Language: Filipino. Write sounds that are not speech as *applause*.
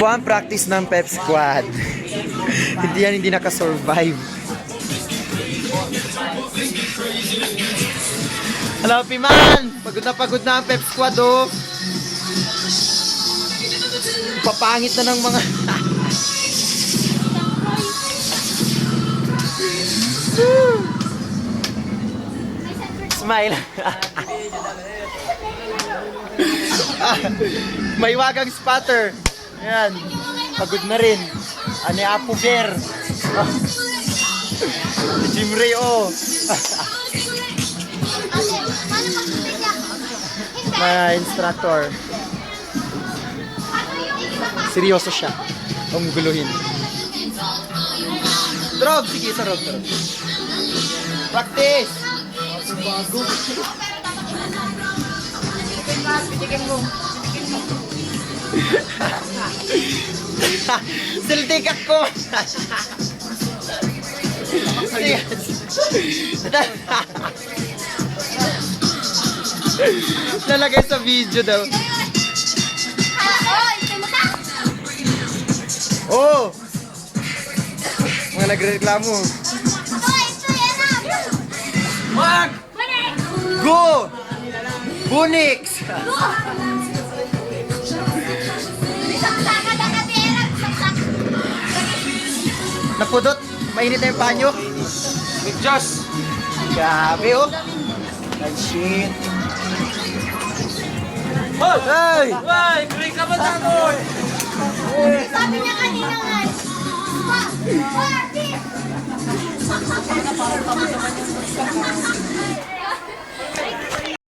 One practice ng pep squad. *laughs* hindi yan hindi nakasurvive. Hello, Piman! Pagod na pagod na ang pep squad, oh. Papangit na ng mga... *laughs* Smile. *laughs* May wagang spatter. Ayan. Pagod na rin. Ani Apo Bear. Jim Ray, oh. Mga instructor. Seryoso siya. Ang guluhin. Drog! Sige, sarog, sarog. Practice! Bago. *laughs* Siltik ako! Lalagay sa video daw. Oh! Mga nagreklamo. Wag! Go! Bunix! Napudot? Mainit na yung panyo? With Josh! Grabe oh! Ay, shit! Hoy! Hey! Ay, break ka ba tayo? Sabi niya kanina nga. Party!